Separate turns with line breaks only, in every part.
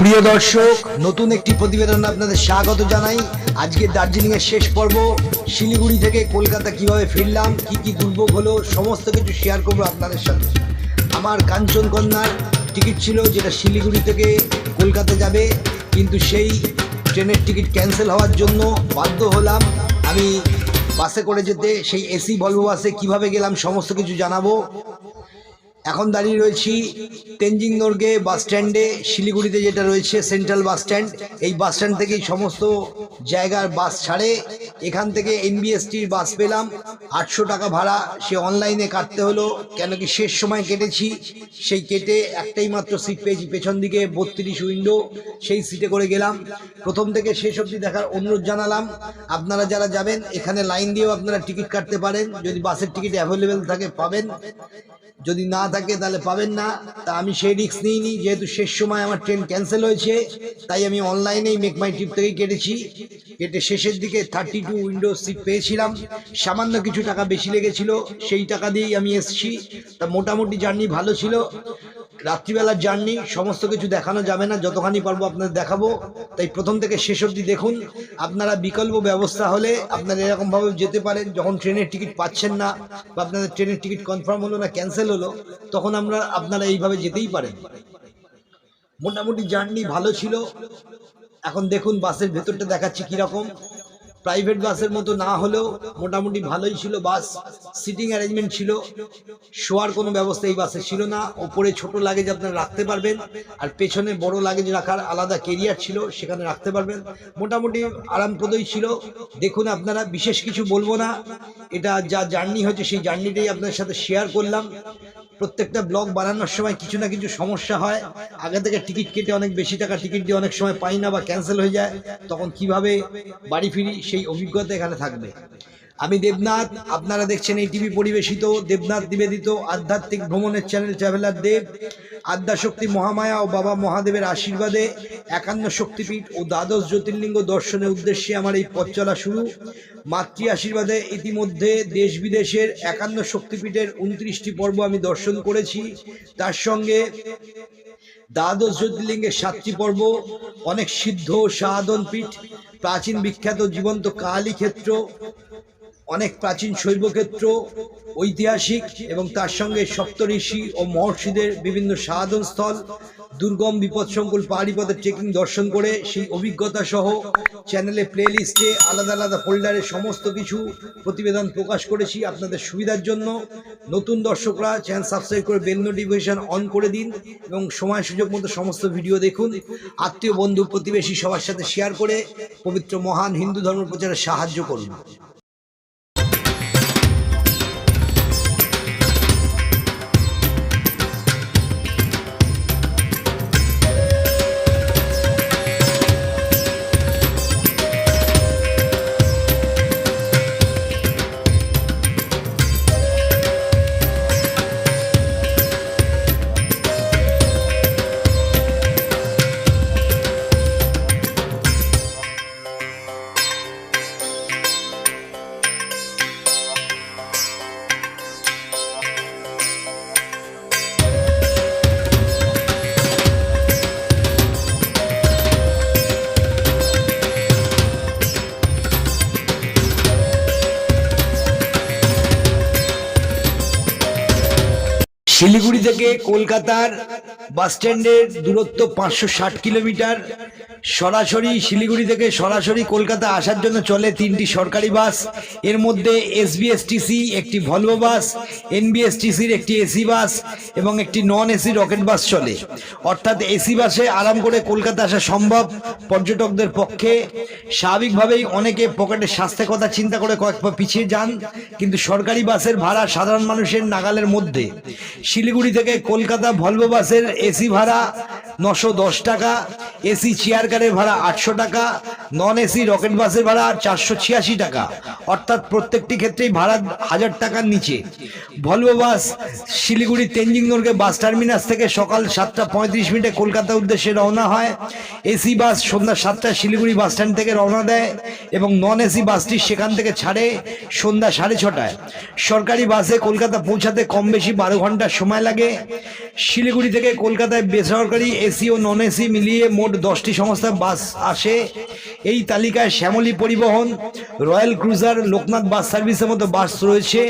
প্রিয় দর্শক, নতুন একটি প্রতিবেদন আপনাদের স্বাগত জানাই। আজকে দার্জিলিং এর শেষ পর্ব, শিলিগুড়ি থেকে কলকাতা কীভাবে ফিরলাম, কি কি দুর্ভোগ হলো, সমস্ত কিছু শেয়ার করব আপনাদের সাথে। আমার কাঞ্চনকন্যার টিকিট ছিল যেটা শিলিগুড়ি থেকে কলকাতা যাবে, কিন্তু সেই ট্রেনের টিকিট ক্যান্সেল হওয়ার জন্য বাধ্য হলাম। আমি বাসে করে যেতে, সেই এসি ভলভো বাসে কীভাবে গেলাম, সমস্ত কিছু জানাব। এখন দাঁড়িয়ে রয়েছি তেনজিং নর্গে বাস স্ট্যান্ডে, শিলিগুড়িতে যেটা রয়েছে সেন্ট্রাল বাস স্ট্যান্ড। এই বাস স্ট্যান্ড থেকেই সমস্ত জায়গার বাস ছাড়ে। এখান থেকে এনবিএসটির বাস পেলাম। আটশো টাকা ভাড়া সে অনলাইনে কাটতে হলো। কেন কি শেষ সময় কেটেছি। সেই কেটে একটাই মাত্র সিট পেয়েছি। পেছন দিকে বত্রিশ উইন্ডো সেই সিটে করে গেলাম। প্রথম থেকে শেষ অবধি দেখার অনুরোধ জানালাম। আপনারা যারা যাবেন, এখানে লাইন দিয়েও আপনারা টিকিট কাটতে পারেন। যদি বাসের টিকিট অ্যাভেলেবেল থাকে, পাবেন। যদি না থাকে তাহলে পাবেন না। তা আমি সেই রিস্ক নিইনি, যেহেতু শেষ সময় আমার ট্রেন ক্যান্সেল হয়েছে, তাই আমি অনলাইনেই মেক মাই ট্রিপ থেকেই কেটেছি। কেটে শেষের দিকে থার্টি টু উইন্ডো সিট পেয়েছিলাম। সামান্য কিছু টাকা বেশি লেগেছিল, সেই টাকা দিয়েই আমি এসছি। তা মোটামুটি জার্নি ভালো ছিল। রাত্রিবেলার জার্নি সমস্ত কিছু দেখানো যাবে না, যতখানি পারব আপনাদের দেখাবো। তাই প্রথম থেকে শেষ অবধি দেখুন। আপনারা বিকল্প ব্যবস্থা হলে আপনারা এরকমভাবে যেতে পারেন। যখন ট্রেনের টিকিট পাচ্ছেন না বা আপনাদের ট্রেনের টিকিট কনফার্ম হলো না ক্যান্সেল হলো, তখন আমরা, আপনারা এইভাবে যেতেই পারেন। মোটামুটি জার্নি ভালো ছিল। এখন দেখুন বাসের ভেতরটা দেখাচ্ছি কীরকম। প্রাইভেট বাসের মতো না হলেও মোটামুটি ভালোই ছিল বাস, সিটিং অ্যারেঞ্জমেন্ট ছিল। শোয়ার কোনো ব্যবস্থা এই বাসে ছিল না। ওপরে ছোট লাগেজ আপনারা রাখতে পারবেন আর পেছনে বড় লাগেজ রাখার আলাদা কেরিয়ার ছিল, সেখানে রাখতে পারবেন। মোটামুটি আরামপ্রদই ছিল। দেখুন আপনারা, বিশেষ কিছু বলব না। এটা যা জার্নি হয়েছে, সেই জার্নিটাই আপনাদের সাথে শেয়ার করলাম। প্রত্যেকটা ব্লগ বানানোর সময় কিছু না কিছু সমস্যা হয়। আগে থেকে টিকিট কেটে অনেক বেশি টাকা টিকিট দিয়ে অনেক সময় পাই না বা ক্যান্সেল হয়ে যায়। তখন কীভাবে বাড়ি ফিরি সেই অভিজ্ঞতা এখানে থাকবে। আমি দেবনাথ, আপনারা দেখছেন এই টিভি পরিবেশিত, দেবনাথ নিবেদিত আধ্যাত্মিক ভ্রমণের চ্যানেল ট্রাভেলার দেব। আদ্যাশক্তি মহামায়া ও বাবা মহাদেবের আশীর্বাদে একান্ন শক্তিপীঠ ও দ্বাদশ জ্যোতির্লিঙ্গ দর্শনের উদ্দেশ্যে আমার এই পথ চলা শুরু। মাতৃ আশীর্বাদে ইতিমধ্যে দেশ বিদেশের একান্ন শক্তিপীঠের উনত্রিশটি পর্ব আমি দর্শন করেছি। তার সঙ্গে দ্বাদশ জ্যোতির্লিঙ্গের সাতটি পর্ব, অনেক সিদ্ধ সাধন পীঠ প্রাচীন বিখ্যাত জীবন্ত কালী ক্ষেত্র অনেক প্রাচীন শৈবক্ষেত্র, ঐতিহাসিক এবং তার সঙ্গে সপ্তঋষি ও মহর্ষিদের বিভিন্ন সাধন স্থল, দুর্গম বিপদসংকুল পাহাড়ি পথে ট্রেকিং দর্শন করে সেই অভিজ্ঞতা সহ চ্যানেলে প্লে লিস্টে আলাদা আলাদা ফোল্ডারে সমস্ত কিছু প্রতিবেদন প্রকাশ করেছি আপনাদের সুবিধার জন্য। নতুন দর্শকরা চ্যানেল সাবস্ক্রাইব করে বেল নোটিফিকেশন অন করে দিন এবং সময় সুযোগ মতো সমস্ত ভিডিও দেখুন। আত্মীয়, বন্ধু, প্রতিবেশী সবার সাথে শেয়ার করে পবিত্র মহান হিন্দু ধর্ম প্রচারে সাহায্য করুন। শিলিগুড়ি থেকে কলকাতার বাস স্ট্যান্ডের দূরত্ব পাঁচশো ষাট কিলোমিটার। সরাসরি শিলিগুড়ি থেকে সরাসরি কলকাতা আসার জন্য চলে তিনটি সরকারি বাস। এর মধ্যে এসবিএসটিসি একটি ভলভো বাস এনবিএসটিসির একটি এসি বাস এবং একটি নন এসি রকেট বাস চলে। অর্থাৎ এসি বাসে আরাম করে কলকাতা আসা সম্ভব পর্যটকদের পক্ষে। স্বাভাবিকভাবেই অনেকে পকেটের স্বাস্থ্যের কথা চিন্তা করে কয়েক পা পিছিয়ে যান, কিন্তু সরকারি বাসের ভাড়া সাধারণ মানুষের নাগালের মধ্যে। শিলিগুড়ি থেকে কলকাতা ভলভো বাসের এসি ভাড়া নশো দশ টাকা এসি চেয়ার কারের ভাড়া আটশো টাকা নন এসি রকেট বাসের ভাড়া চারশো ছিয়াশি টাকা। অর্থাৎ প্রত্যেকটি ক্ষেত্রেই ভাড়া হাজার টাকার নিচে। Volvo bus Siliguri Tenzing Norgay bus terminus থেকে সকাল সাতটা পঁয়ত্রিশ মিনিটে কলকাতা উদ্দেশ্যে রওনা হয়। এসি বাস সন্ধ্যা সাতটায় শিলিগুড়ি বাস স্ট্যান্ড থেকে রওনা দেয় এবং নন এসি বাসটি সেখান থেকে ছাড়ে সন্ধ্যা সাড়ে ছটায়। সরকারি বাসে কলকাতা পৌঁছাতে কম বেশি বারো ঘণ্টা সময় লাগে। শিলিগুড়ি থেকে কলকাতায় বেসরকারি এসি ও নন এসি মিলিয়ে মোট দশটি সংস্থা বাস আসে। এই তালিকায় শ্যামলী পরিবহন, রয়্যাল ক্রুজার, লোকনাথ বাস সার্ভিসের মতো বাস রয়েছে।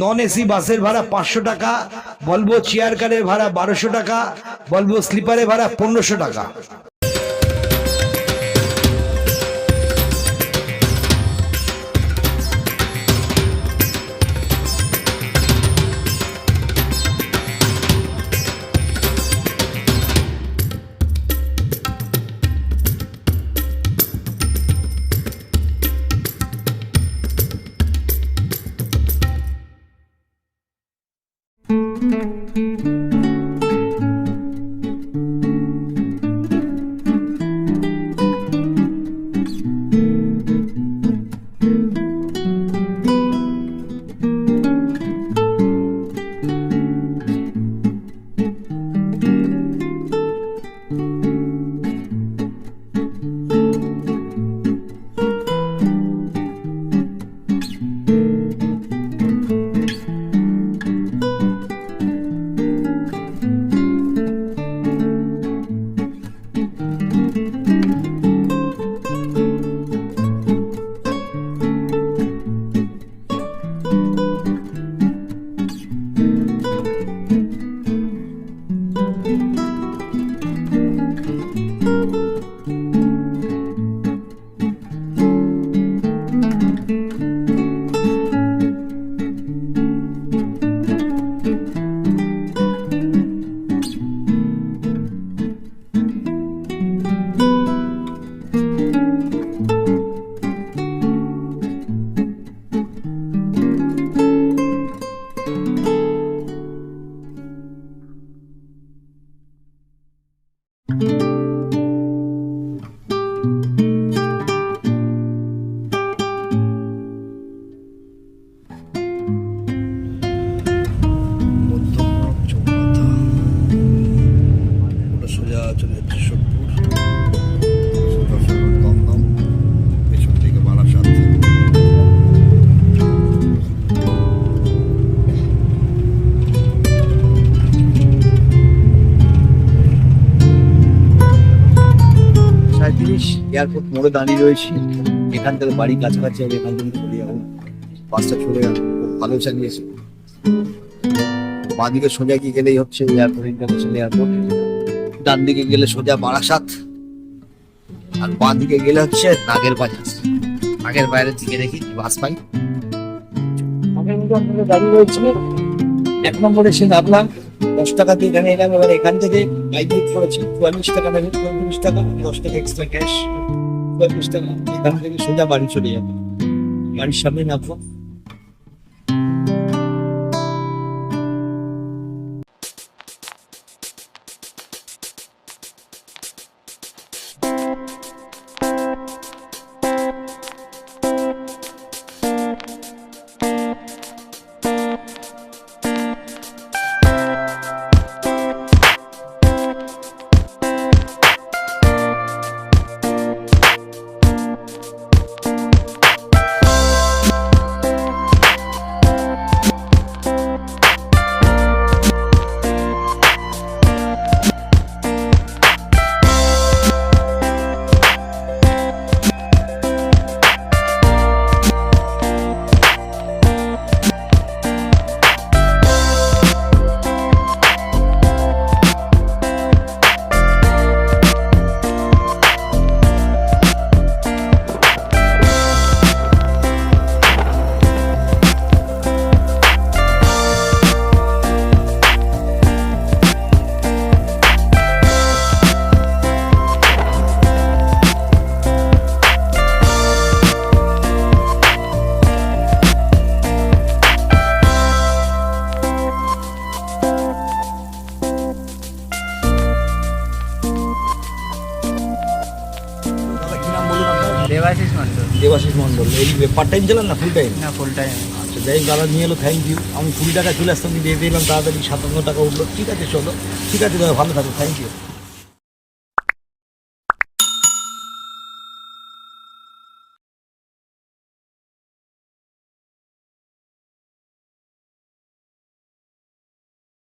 নন এসি বাসের ভাড়া পাঁচশো টাকা, ভলভো চেয়ার কারের ভাড়া বারোশো টাকা, ভলভো স্লিপারের ভাড়া পনেরোশো টাকা।
এয়ারপোর্ট মোড়ে দাঁড়িয়ে রয়েছি। এখান থেকে বাড়ি কাছাকাছি হবে, এখান থেকে চলে যাব। বাসটা চলে যাব ভালো চালিয়েছে। বাঁদিকে সোজা গিয়ে গেলেই হচ্ছে এয়ারপোর্ট ইন্টারন্যাশনাল এয়ারপোর্ট ডান দিকে গেলে সোজা বারাসাত, আর বাঁ দিকে গেলে হচ্ছে নাগের বাজার। নাগের বাইরের দিকে দেখি বাস পাই। আগের মধ্যে গাড়ি রয়েছে। এক নম্বরে এসে নামলাম। দশ টাকা দিয়ে এখানে এলাম এবার এখান থেকে বাইক বুক করেছি চুয়াল্লিশ টাকা নেবে চুয়াল্লিশ টাকা, দশ টাকা এক্সট্রা ক্যাশ চুয়াল্লিশ টাকা। এখান থেকে সোজা বাড়ি চলে যাব। বাড়ির সামনে নামবো। পার্ট টাইম চালান না ফুল টাইম
না ফুল টাইম
আচ্ছা যাই দাদা নিয়ে এলো থ্যাংক ইউ আমি কুড়ি টাকা চলে আসতাম দিয়ে দিলাম তাড়াতাড়ি সাতান্ন টাকা উঠল। ঠিক আছে চলো। ঠিক আছে দাদা ভালো থাকো থ্যাংক ইউ